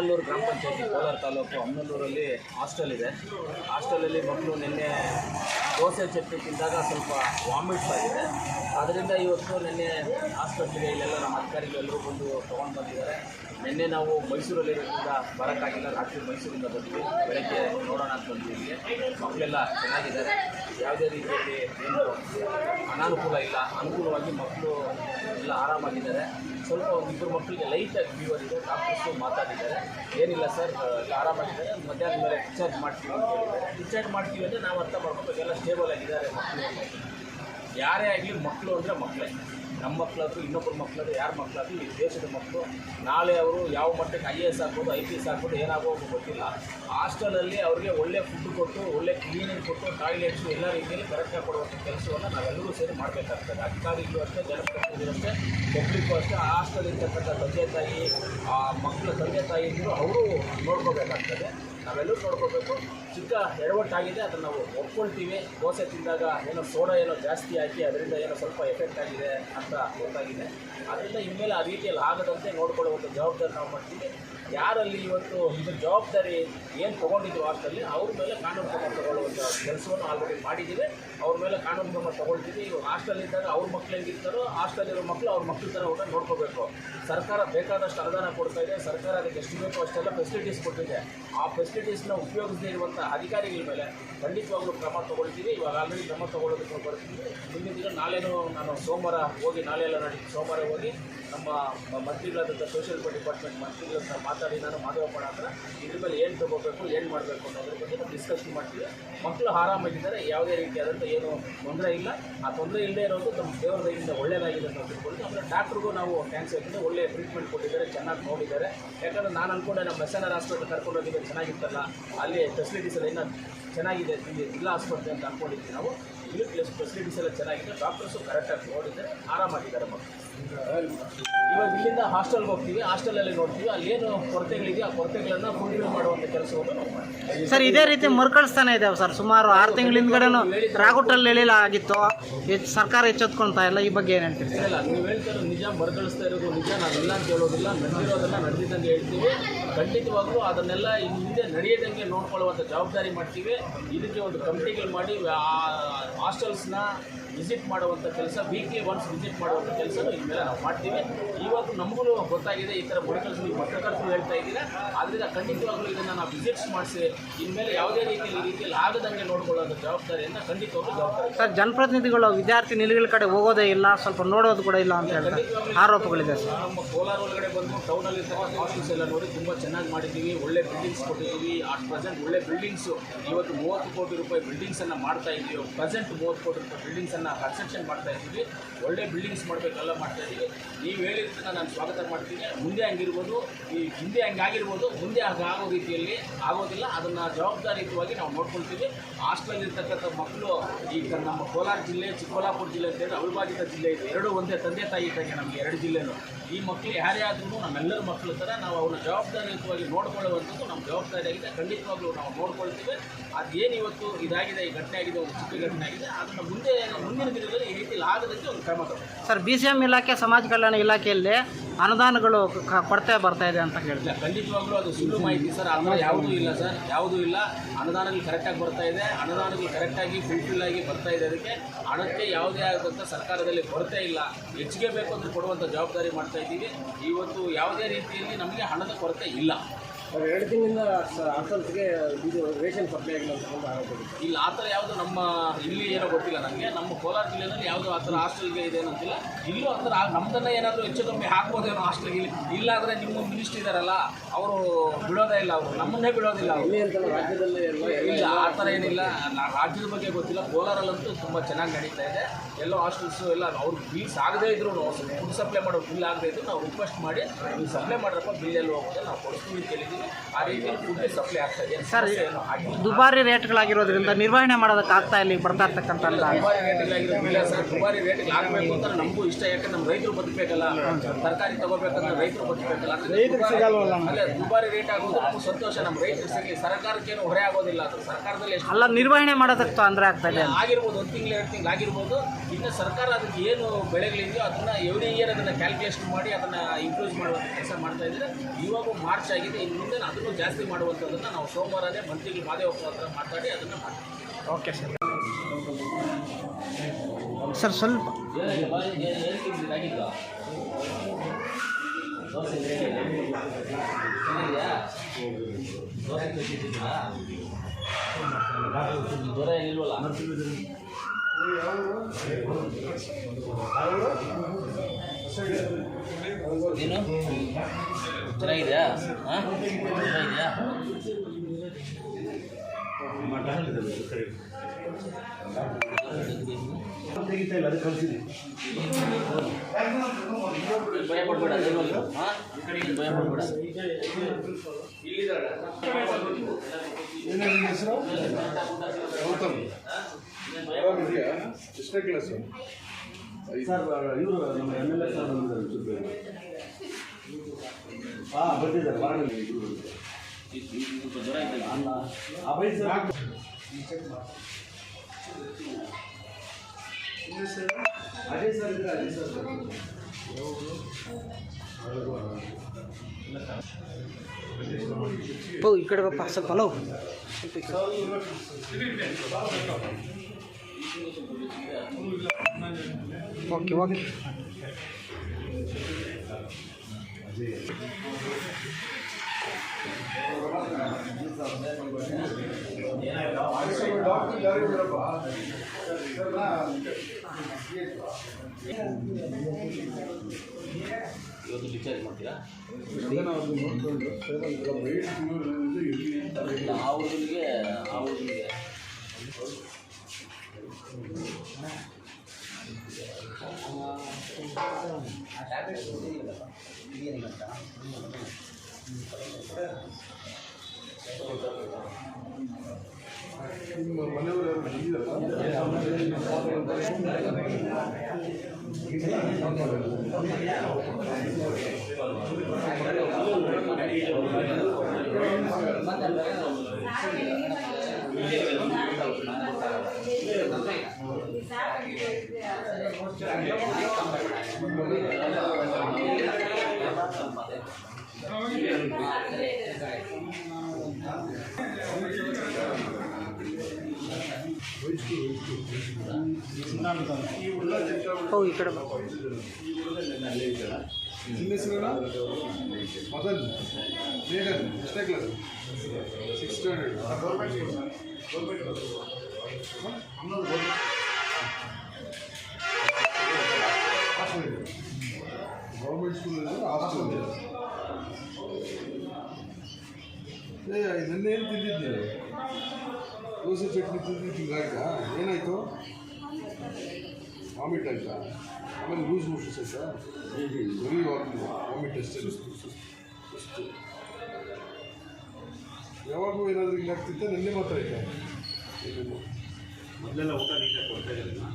ತಾಲೂಕು ಅಮ್ಮನಲ್ಲೂರಲ್ಲಿ ಹಾಸ್ಟೆಲ್ ಇದೆ. ಹಾಸ್ಟೆಲಲ್ಲಿ ಮಕ್ಕಳು ನಿನ್ನೆ ದೋಸೆ, ಚಟ್ನಿ ತಿಂದಾಗ ಸ್ವಲ್ಪ ವಾಮಿಟ್ಸ್ ಆಗಿದೆ. ಅದರಿಂದ ಇವತ್ತು ನಿನ್ನೆ ಆಸ್ಪತ್ರೆಗೆ ಇಲ್ಲೆಲ್ಲ ನಮ್ಮ ಅಧಿಕಾರಿಗಳೆಲ್ಲರೂ ಬಂದು ತೊಗೊಂಡು ಬಂದಿದ್ದಾರೆ. ನಿನ್ನೆ ನಾವು ಮೈಸೂರಲ್ಲಿರೋದ್ರಿಂದ ಬರೋಕ್ಕಾಗಿಲ್ಲ. ರಾತ್ರಿ ಮೈಸೂರಿಂದ ಬಂದ್ವಿ. ಬೆಳಗ್ಗೆ ನೋಡೋಣ ಅಂತ ಬಂದ್ವಿ ಇಲ್ಲಿ ಮಕ್ಕಳೆಲ್ಲ ಚೆನ್ನಾಗಿದ್ದಾರೆ. ಯಾವುದೇ ರೀತಿಯಲ್ಲಿ ಏನು ಅನಾನುಕೂಲ ಇಲ್ಲ. ಅನುಕೂಲವಾಗಿ ಮಕ್ಕಳು ಎಲ್ಲ ಆರಾಮಾಗಿದ್ದಾರೆ. ಸ್ವಲ್ಪ ಒಂದಿಬ್ಬರು ಮಕ್ಕಳಿಗೆ ಲೈಟಾಗಿ ಫೀವರ್ ಇದೆ. ಡಾಕ್ಟರ್ಸು ಮಾತಾಡಿದ್ದಾರೆ. ಏನಿಲ್ಲ ಸರ್ ಎಲ್ಲ ಆರಾಮಾಗಿದ್ದಾರೆ. ಮಧ್ಯಾಹ್ನ ಮೇಲೆ ಡಿಸ್ಚಾರ್ಜ್ ಮಾಡ್ತೀವಿ ಅಂತ ಹೇಳಿದ್ದಾರೆ. ಡಿಸ್ಚಾರ್ಜ್ ಮಾಡ್ತೀವಿ ಅಂದರೆ ನಾವು ಅರ್ಥ ಮಾಡ್ಕೊಬೇಕು ಎಲ್ಲ ಸ್ಟೇಬಲ್ ಆಗಿದ್ದಾರೆ ಮಕ್ಕಳು. ಯಾರೇ ಆಗಲಿ ಮಕ್ಕಳು ಅಂದರೆ ಮಕ್ಕಳೇ. ನಮ್ಮ ಮಕ್ಕಳಾದ್ರು, ಇನ್ನೊಬ್ಬರ ಮಕ್ಕಳಾದ್ರು, ಯಾರ ಮಕ್ಕಳಾದ್ರು, ಈ ದೇಶದ ಮಕ್ಕಳು, ನಾಳೆ ಅವರು ಯಾವ ಮಟ್ಟಕ್ಕೆ ಐ ಎ ಎಸ್ ಆಗ್ಬೋದು ಐ ಪಿ ಎಸ್ ಆಗ್ಬೋದು ಏನಾಗೋದು ಗೊತ್ತಿಲ್ಲ. ಹಾಸ್ಟೆಲಲ್ಲಿ ಅವ್ರಿಗೆ ಒಳ್ಳೆ ಫುಡ್ ಕೊಟ್ಟು, ಒಳ್ಳೆ ಕ್ಲೀನಿಂಗ್ ಕೊಟ್ಟು ಟಾಯ್ಲೆಟ್ಸು ಎಲ್ಲ ರೀತಿಯಲ್ಲಿ ಕರೆಕ್ಟಾಗಿ ಕೊಡುವಂಥ ಕೆಲಸವನ್ನು ನಾವೆಲ್ಲರೂ ಸೇರಿ ಮಾಡಬೇಕಾಗ್ತದೆ. ಅಧಿಕಾರಿಗಳು ಅಷ್ಟೇ, ಜನಪ್ರತಿನಿಧಿಗಳು ಅಷ್ಟೇ ಪಬ್ಲಿಕ್ಕು ಅಷ್ಟೇ ಹಾಸ್ಟೆಲ್ ಇರ್ತಕ್ಕಂಥ ತಂದೆ ತಾಯಿ, ಆ ಮಕ್ಕಳ ತಂದೆ ತಾಯಿ ಅವರು ನೋಡ್ಕೋಬೇಕಾಗ್ತದೆ. ನಾವೆಲ್ಲರೂ ನೋಡ್ಕೋಬೇಕು. ಚಿಕ್ಕ ಎಡವಟ್ಟಾಗಿದೆ, ಅದನ್ನು ನಾವು ಒಪ್ಕೊಳ್ತೀವಿ. ದೋಸೆ ತಿಂದಾಗ ಏನೋ ಸೋಡಾ ಏನೋ ಜಾಸ್ತಿ ಹಾಕಿ ಅದರಿಂದ ಏನೋ ಸ್ವಲ್ಪ ಎಫೆಕ್ಟ್ ಆಗಿದೆ ಅಂತ ಗೊತ್ತಾಗಿದೆ. ಅದರಿಂದ ಇನ್ಮೇಲೆ ಆ ರೀತಿಯಲ್ಲಿ ಆಗದಂತೆ ನೋಡ್ಕೊಳ್ಳುವಂಥ ಜವಾಬ್ದಾರಿ ನಾವು ಮಾಡ್ತೀವಿ. ಯಾರಲ್ಲಿ ಇವತ್ತು ಇದು ಜವಾಬ್ದಾರಿ ಏನು ತೊಗೊಂಡಿದ್ರು ಹಾಸ್ಟೆಲ್ಲಿ ಅವ್ರ ಮೇಲೆ ಕಾನೂನು ಕ್ರಮ ತಗೊಳ್ಳುವಂಥ ಕೆಲಸವನ್ನು ಆಲ್ರೆಡಿ ಮಾಡಿದ್ದೀವಿ. ಅವ್ರ ಮೇಲೆ ಕಾನೂನು ಕ್ರಮ ತೊಗೊಳ್ತೀವಿ. ಹಾಸ್ಟೆಲ್ ಇದ್ದಾಗ ಅವ್ರ ಮಕ್ಳು ಹೆಂಗಿರ್ತಾರೋ ಹಾಸ್ಟೆಲ್ಲಿರೋ ಮಕ್ಕಳು ಅವ್ರ ಮಕ್ಕಳ ಥರ ಊಟ ನೋಡ್ಕೋಬೇಕು. ಸರ್ಕಾರ ಬೇಕಾದಷ್ಟು ಅನುದಾನ ಕೊಡ್ತಾ ಇದೆ. ಸರ್ಕಾರ ಅದಕ್ಕೆ ಎಷ್ಟು ಬೇಕೋ ಅಷ್ಟೆಲ್ಲ ಫೆಸಿಲಿಟೀಸ್ ಕೊಟ್ಟಿದೆ. ಆ ಫೆಸಿಲಿಟೀಸ್ನ ಉಪಯೋಗಿಸದೇ ಇರುವಂಥ ಅಧಿಕಾರಿಗಳ ಮೇಲೆ ಖಂಡಿತವಾಗ್ಲೂ ಕ್ರಮ ತಗೊಳ್ತೀವಿ. ಇವಾಗ ಆಲ್ರೆಡಿ ಕ್ರಮ ತೊಗೊಳ್ಳೋದಕ್ಕೆ ಬರ್ತೀವಿ ಮುಂದಿನ ದಿನ ನಾಳೆನೂ ನಾನು ಸೋಮವಾರ ಹೋಗಿ, ನಾಳೆ ಎಲ್ಲ ನಡೀತೀನಿ ಸೋಮವಾರ ಹೋಗಿ ನಮ್ಮ ಮಂತ್ರಿಗಳಾದಂಥ ಸೋಷಿಯಲ್ ಡಿಪಾರ್ಟ್ಮೆಂಟ್ ಮಂತ್ರಿಗಳ ಹತ್ರ ಮಾತಾಡಿ ನಾನು ಮಾಧವಪ್ಪನ ಹತ್ರ ಇದ್ರ ಮೇಲೆ ಏನು ತಗೋಬೇಕು, ಏನು ಮಾಡಬೇಕು ಅನ್ನೋದ್ರ ಬಗ್ಗೆ ನಾವು ಡಿಸ್ಕಷನ್ ಮಾಡ್ತೀವಿ. ಮಕ್ಕಳು ಆರಾಮಾಗಿದ್ದಾರೆ, ಯಾವುದೇ ರೀತಿಯಾದಂಥ ಏನು ತೊಂದರೆ ಇಲ್ಲ. ಆ ತೊಂದರೆ ಇಲ್ಲದೆ ಇರೋದು ನಮ್ಮ ದೇವರ ದಯದಿಂದ ಒಳ್ಳೆಯದಾಗಿದೆ ಅಂತ ತಿಳ್ಕೊಂಡು ಆಮೇಲೆ ಡಾಕ್ಟ್ರಿಗೂ ನಾವು ಥ್ಯಾಂಕ್ಸ್ ಹೇಳ್ತೀನಿ. ಒಳ್ಳೆಯ ಟ್ರೀಟ್ಮೆಂಟ್ ಕೊಟ್ಟಿದ್ದಾರೆ, ಚೆನ್ನಾಗಿ ನೋಡಿದ್ದಾರೆ. ಯಾಕಂದರೆ ನಾನು ಅಂದ್ಕೊಂಡೆ ನಮ್ಮ ಎಸ್ ಎನ್ ಆರ್ ಹಾಸ್ಪಿಟಲ್ ಕರ್ಕೊಂಡು ಹೋಗಿದ್ರೆ ಚೆನ್ನಾಗಿತ್ತಲ್ಲ, ಅಲ್ಲಿ ಫೆಸಿಲಿಟೀಸ್ ಎಲ್ಲ ಇನ್ನೂ ಚೆನ್ನಾಗಿದೆ, ಇಲ್ಲಿ ಜಿಲ್ಲಾ ಆಸ್ಪತ್ರೆ ಅಂತ ಅಂದ್ಕೊಂಡಿದ್ವಿ ನಾವು. ಫೆಸಿಲಿಟೀಸ್ ಎಲ್ಲ ಚೆನ್ನಾಗಿದೆ. ಡಾಕ್ಟರ್ಸು ಕರೆಕ್ಟಾಗಿ ನೋಡಿದರೆ ಆರಾಮಾಗಿದ್ದಾರೆ ಮಕ್ಕಳು. ಇವಾಗ ಇಲ್ಲಿಂದ ಹಾಸ್ಟೆಲ್ಗೆ ಹೋಗ್ತೀವಿ ಹಾಸ್ಟೆಲಲ್ಲಿ ನೋಡ್ತೀವಿ ಅಲ್ಲಿ ಏನು ಕೊರತೆಗಳಿದೆ ಆ ಕೊರತೆಗಳನ್ನು ಫುಲ್ಫಿಲ್ ಮಾಡುವಂಥ ಕೆಲಸವನ್ನು ನಾವು ಮಾಡ್ತೀವಿ. ಸರ್ ಇದೇ ರೀತಿ ಮರುಕಳಿಸ್ತಾನೆ ಇದ್ದಾವೆ ಸರ್? ಸುಮಾರು ಆರು ತಿಂಗಳ ಹಿಂದ್ಗಡೆನೂ ರಾಗುಟಲ್ಲಿ ಹೇಳಿಲ್ಲ ಆಗಿತ್ತು. ಹೆಚ್ಚು ಸರ್ಕಾರ ಎಚ್ಚೆತ್ಕೊಳ್ತಾ ಇಲ್ಲ. ಈ ಬಗ್ಗೆ ಏನು ಹೇಳ್ತೀರಿ? ಇಲ್ಲ ನೀವು ಹೇಳ್ತಾರೆ ನಿಜ ಮರುಕಳಿಸ್ತಾ ಇರೋದು ನಿಜ. ನಾವೆಲ್ಲ ಅಂತ ಹೇಳೋದಿಲ್ಲ. ನಡೆದಿರೋದನ್ನ ನಡೆದಿದ್ದಂಗೆ ಹೇಳ್ತೀವಿ. ಖಂಡಿತವಾಗ್ಲೂ ಅದನ್ನೆಲ್ಲ ಹಿಂದೆ ನಡೆಯದಂಗೆ ನೋಡ್ಕೊಳ್ಳುವಂಥ ಜವಾಬ್ದಾರಿ ಮಾಡ್ತೀವಿ. ಇದಕ್ಕೆ ಒಂದು ಕಮಿಟಿಗಳು ಮಾಡಿ ಹಾಸ್ಟೆಲ್ಸ್ನ ವಿಸಿಟ್ ಮಾಡುವಂಥ ಕೆಲಸ ವೀಕ್ಲಿ ಒನ್ಸ್ ವಿಸಿಟ್ ಮಾಡುವಂಥ ಕೆಲಸನೂ ಇನ್ಮೇಲೆ ನಾವು ಮಾಡ್ತೀವಿ. ಇವತ್ತು ನಮಗೂ ಗೊತ್ತಾಗಿದೆ ಈ ಥರ ಮರುಕಳಿಸಿ ನೀವು ಪತ್ರಕರ್ತರು ಹೇಳ್ತಾ ಇದ್ದೀರಾ. ಆದ್ದರಿಂದ ಖಂಡಿತವಾಗಲೂ ಇದನ್ನು ನಾವು ವಿಸಿಟ್ಸ್ ಮಾಡಿಸಿ ಇನ್ಮೇಲೆ ಯಾವುದೇ ರೀತಿಯಲ್ಲಿ ಈ ರೀತಿಯಲ್ಲಿ ಆಗದಂಗೆ ನೋಡ್ಕೊಳ್ಳೋದು ಜವಾಬ್ದಾರಿಯನ್ನು ಖಂಡಿತವಾಗ್ಲೂ ಜವಾಬ್ದಾರಿ. ಸರ್ ಜನಪ್ರತಿನಿಧಿಗಳು ವಿದ್ಯಾರ್ಥಿ ನಿಲುಗಳ ಕಡೆ ಹೋಗೋದೇ ಇಲ್ಲ ಸ್ವಲ್ಪ ನೋಡೋದು ಕೂಡ ಇಲ್ಲ ಅಂತ ಹೇಳಿ ಆರೋಪಗಳಿದೆ ಸರ್. ನಮ್ಮ ಕೋಲಾರ ಒಳಗಡೆ ಬಂದು ಟೌನಲ್ಲಿ ಹಾಸ್ಟೆಲ್ಸ್ ಎಲ್ಲ ನೋಡಿ ತುಂಬ ಚೆನ್ನಾಗಿ ಮಾಡಿದ್ದೀವಿ. ಒಳ್ಳೆ ಬಿಲ್ಡಿಂಗ್ಸ್ ಕೊಟ್ಟಿದ್ದೀವಿ. ಅಟ್ ಪ್ರೆಸೆಂಟ್ ಒಳ್ಳೆ ಬಿಲ್ಡಿಂಗ್ಸು ಇವತ್ತು ಮೂವತ್ತು ಕೋಟಿ ರೂಪಾಯಿ ಬಿಲ್ಡಿಂಗ್ಸನ್ನು ಮಾಡ್ತಾ ಇದ್ದೀವಿ ಪ್ರೆಸೆಂಟ್ ಮೂವತ್ತು ಕೋಟಿ ರೂಪಾಯಿ ಬಿಲ್ಡಿಂಗ್ಸನ್ನು ಕನ್ಸ್ಟ್ರಕ್ಷನ್ ಮಾಡ್ತಾ ಇದ್ದೀವಿ. ಒಳ್ಳೆ ಬಿಲ್ಡಿಂಗ್ಸ್ ಮಾಡಬೇಕೆಲ್ಲ ಮಾಡ್ತಾ ಇದ್ದೀವಿ. ನೀವು ಹೇಳಿದ್ದನ್ನ ನಾನು ಸ್ವಾಗತ ಮಾಡ್ತೀನಿ. ಮುಂದೆ ಹಂಗಿರ್ಬೋದು, ಈ ಹಿಂದೆ ಹಂಗಾಗಿರ್ಬೋದು, ಮುಂದೆ ಹಾಗೆ ಆಗೋ ರೀತಿಯಲ್ಲಿ ಆಗೋದಿಲ್ಲ. ಅದನ್ನು ಜವಾಬ್ದಾರಿಯುತವಾಗಿ ನಾವು ನೋಡ್ಕೊಳ್ತೀವಿ. ಹಾಸ್ಟೆಲ್ ಇರ್ತಕ್ಕಂಥ ಮಕ್ಕಳು ಈ ನಮ್ಮ ಕೋಲಾರ ಜಿಲ್ಲೆ, ಚಿಕ್ಕಬಳ್ಳಾಪುರ ಜಿಲ್ಲೆ ಅಂತ ಹೇಳಿ, ಅವಿಭಾಜಿತ ಜಿಲ್ಲೆ ಇದೆ. ಎರಡು ಒಂದೇ ತಂದೆ ತಾಯಿ ಇದ್ದಂಗೆ ನಮಗೆ ಎರಡು ಜಿಲ್ಲೆನೂ. ಈ ಮಕ್ಕಳು ಯಾರೇ ಆದ್ರೂ ನಮ್ಮೆಲ್ಲರ ಮಕ್ಕಳು ಥರ ನಾವು ಅವ್ರನ್ನ ಜವಾಬ್ದಾರಿಯುತವಾಗಿ ನೋಡ್ಕೊಳ್ಳುವಂಥದ್ದು ನಮ್ಮ ಜವಾಬ್ದಾರಿಯಾಗಿದೆ. ಖಂಡಿತವಾಗ್ಲೂ ನಾವು ನೋಡ್ಕೊಳ್ತೀವಿ. ಅದೇನು ಇವತ್ತು ಇದಾಗಿದೆ, ಈ ಘಟನೆ ಆಗಿದೆ, ಒಂದು ಚಿಕ್ಕ ಘಟನೆ ಆಗಿದೆ, ಅದನ್ನು ಮುಂದೆ ಮುಂದಿನ ದಿನದಲ್ಲಿ ಈ ರೀತಿಯಲ್ಲಿ ಆಗದಂತೆ ಒಂದು ಕ್ರಮ ಸರ್, ಬಿ ಸಿ ಇಲಾಖೆ, ಸಮಾಜ ಕಲ್ಯಾಣ ಇಲಾಖೆಯಲ್ಲಿ ಅನುದಾನಗಳು ಕ- ಕೊರತೆ ಬರ್ತಾ ಇದೆ ಅಂತ ಹೇಳಿದೆ ಖಂಡಿತವಾಗ್ಲೂ ಅದು ಸುಳ್ಳು ಮಾಹಿತಿ ಸರ್ ಥರ ಯಾವುದೂ ಇಲ್ಲ ಸರ್, ಯಾವುದೂ ಇಲ್ಲ. ಅನುದಾನಗಳು ಕರೆಕ್ಟಾಗಿ ಬರ್ತಾ ಇದೆ. ಅನುದಾನಗಳು ಕರೆಕ್ಟಾಗಿ ಫುಲ್ಫಿಲ್ ಆಗಿ ಬರ್ತಾ ಇದೆ. ಅದಕ್ಕೆ ಹಣಕ್ಕೆ ಯಾವುದೇ ಆದಂಥ ಸರ್ಕಾರದಲ್ಲಿ ಕೊರತೆ ಇಲ್ಲ. ಹೆಚ್ಚಿಗೆ ಬೇಕು ಅಂತ ಕೊಡುವಂಥ ಜವಾಬ್ದಾರಿ ಮಾಡ್ತಾ ಇದ್ದೀವಿ. ಇವತ್ತು ಯಾವುದೇ ರೀತಿಯಲ್ಲಿ ನಮಗೆ ಹಣದ ಕೊರತೆ ಇಲ್ಲ. ಎರಡು ತಿಂಗಳಿಂದ ಹಾಸ್ಟೆಲ್ಸ್ಗೆ ಇದು ರೇಷನ್ ಸಪ್ಲೈ ಆಗಿಲ್ಲ ಅಂತ ಆರೋಪ. ಇಲ್ಲ ಆ ಥರ ಯಾವುದು ನಮ್ಮ ಇಲ್ಲಿ ಏನೋ ಗೊತ್ತಿಲ್ಲ ನನಗೆ ನಮ್ಮ ಕೋಲಾರ ಜಿಲ್ಲೆಯಲ್ಲಿ ಯಾವುದು ಆ ಥರ ಹಾಸ್ಟೆಲ್ಗೆ ಇದೆ ಅಂತಿಲ್ಲ ಇಲ್ಲೂ ಆ ಥರ ಏನಾದರೂ ಹೆಚ್ಚು ಕಮ್ಮಿ ಹಾಕ್ಬೋದೇನೋ ಹಾಸ್ಟೆಲ್ಗೆ ಇಲ್ಲಿ. ಇಲ್ಲಾಂದರೆ ನಿಮ್ಮ ಮಿನಿಸ್ಟ್ರಿ ಇದ್ದಾರಲ್ಲ ಅವರು ಬಿಡೋದೇ ಇಲ್ಲ ಅವರು. ನಮ್ಮನ್ನೇ ಬಿಡೋದಿಲ್ಲ ಇಲ್ಲಿ ಅಂತ ರಾಜ್ಯದಲ್ಲಿ ಇಲ್ಲ ಆ ಥರ ಏನಿಲ್ಲ. ರಾಜ್ಯದ ಬಗ್ಗೆ ಗೊತ್ತಿಲ್ಲ. ಕೋಲಾರಲ್ಲಂತೂ ತುಂಬ ಚೆನ್ನಾಗಿ ನಡೀತಾ ಇದೆ. ಎಲ್ಲೋ ಹಾಸ್ಟೆಲ್ಸು ಎಲ್ಲ ಅವ್ರು ಬಿಲ್ಸ್ ಆಗದೇ ಇದ್ರು ಫುಡ್ ಸಪ್ಲೈ ಮಾಡೋ ಬಿಲ್ ಆಗದೇ ಇದ್ರು ನಾವು ರಿಕ್ವೆಸ್ಟ್ ಮಾಡಿ ನೀವು ಸಪ್ಲೈ ಮಾಡ್ರಪ್ಪ ಬಿಲ್ ಎಲ್ಲಿ ಹೋಗುತ್ತೆ ನಾವು ಕೊಡಿಸ್ತೀವಿ ಕೇಳಿದ್ವಿ ಆ ರೀತಿ ಫುಡ್ ಸಪ್ಲೈ ಆಗ್ತಾ ಇದೆ. ಸರ್ ದುಬಾರಿ ರೇಟ್ಗಳಾಗಿರೋದ್ರಿಂದ ನಿರ್ವಹಣೆ ಮಾಡೋದಕ್ಕೆ ಆಗ್ತಾ ಇಲ್ಲ ಬರ್ತಾ ಇರ್ತಕ್ಕಂಥ ದುಬಾರಿ ರೇಟ್ಗಳಾಗಿರೋದಿಲ್ಲ ಸರ್. ದುಬಾರಿ ರೇಟ್ಗೆ ಆಗಬೇಕು ಅಂತ ನಮಗೂ ಇಷ್ಟ ಯಾಕಂದ್ರೆ ನಮ್ಮ ರೈತರು ಬದುಕಬೇಕಲ್ಲ. ತರಕಾರಿ ತಗೋಬೇಕಂದ್ರೆ ರೈತರು ಬದುಕಬೇಕಲ್ಲ. ಅಲ್ಲೇ ದುಬಾರಿ ರೇಟ್ ಆಗೋದು ನಮಗೂ ಸಂತೋಷ. ನಮ್ಮ ರೈತರು ಸಿಗಲಿ ಸರ್ಕಾರಕ್ಕೇನು ಹೊರೆ ಆಗೋದಿಲ್ಲ. ಅದು ಸರ್ಕಾರದಲ್ಲಿ ಅಲ್ಲ ನಿರ್ವಹಣೆ ಮಾಡೋದಕ್ಕೆ ತೊಂದರೆ ಆಗ್ತಾ ಇದೆ ಆಗಿರ್ಬೋದು ಒಂದು ತಿಂಗಳು ಎರಡು ತಿಂಗಳು ಆಗಿರ್ಬೋದು. ಇನ್ನು ಸರ್ಕಾರ ಅದಕ್ಕೆ ಏನು ಬೆಳೆಗಳಿದೆಯೋ ಅದನ್ನು ಎವ್ರಿ ಇಯರ್ ಅದನ್ನು ಕ್ಯಾಲ್ಕುಲೇಷನ್ ಮಾಡಿ ಅದನ್ನು ಇಂಪ್ರೂವ್ ಮಾಡುವಂಥ ಕೆಲಸ ಕೆಲಸ ಮಾಡ್ತಾ ಇದ್ದರೆ. ಇವಾಗ ಮಾರ್ಚ್ ಆಗಿದೆ. ಇನ್ನು ಮುಂದೆ ಅದನ್ನು ಜಾಸ್ತಿ ಮಾಡುವಂಥದ್ದನ್ನು ನಾವು ಸೋಮವಾರನೇ ಮಂತ್ರಿಗಳು ಮಾದೇವಪ್ಪ ಹತ್ರ ಮಾತಾಡಿ ಅದನ್ನು ಮಾಡ್ತೀವಿ. ಓಕೆ ಸರ್ ಸರ್ ಸ್ವಲ್ಪ ದೊರೆ ಏನಿಲ್ವಲ್ಲ ನೀನು? ಚೆನ್ನಾಗಿದೆಯಾ? ಹಾಂ? ಚೆನ್ನಾಗಿದೆಯಾ? ಭಯ ಪಡ್ಬೇಡ ಅದೇನು ಹಾಂ? ಭಯ ಪಡ್ಬೇಡ. ಏನೇನು ಹೆಸರು? ಗೌತಮ್. ಎಷ್ಟನೇ ಕ್ಲಾಸು ಸರ್ ಇವರು ನಮ್ಮ ಎಂ ಎಲ್ ಎ ಸರ್ ಹಾಂ ಬಂದಿದ್ದಾರೆ ವಾರಣಿ ಸ್ವಲ್ಪ ಜ್ವರ ಇದೆ ಅಲ್ಲ ಅಭಯ್ ಸರ್. ಅಜಯ್ ಸರ್ ಇದ್ದಾರೆ ಅಜಯ್ ಸರ್ ಓ ಈ ಕಡೆ ಬಪ್ಪ ಸ್ವಲ್ಪ ಹಲೋ ಓಕೆ ಓಕೆ ಇವತ್ತು ಡಿಸ್ಚಾರ್ಜ್ ಮಾಡ್ತೀರಾ? ಆ ಹುಡುಗನಿಗೆ ಆ ಹುಡುಗನಿಗೆ ನಿಮ್ಮ ಮನೆಯವರು ಯಾರು ಬಂದಿದ್ದಾರಾ ಓ ಈ ಕಡೆ ಬಾ ನಿಮ್ಮ ಹೆಸರೇನ ಮದನ್ ಮೇಘನ್ ಎಷ್ಟನೇ class six standard government school hostel ಏ ನೆನ್ನೆ ಏನು ತಿಂದಿದ್ದು? ದೋಸೆ ಚಟ್ನಿ ತಿಂದಿದ್ದು ಹಿಂಗಾಯ್ತಾ ಏನಾಯಿತು? ವಾಮಿಟ್ ಆಯ್ತಾ? ಆಮೇಲೆ ಲೂಸ್ ಮೋಷನ್ಸ್ ಆಯ್ತಾ? ಬರೀ ವಾಮಿಟ್ ಅಷ್ಟೇ ಸುಸ್ತು ಯಾವಾಗೂ ಏನಾದರೂ ಹಿಂಗಾಗ್ತಿತ್ತ ನಿನ್ನೆ ಮಾತ್ರ ಏನಿಲ್ಲ. ಮೊದಲೆಲ್ಲ ಊಟ ನೀಟಾಗಿ ಕೊಡ್ತಾ ಇದ್ದೀರಾ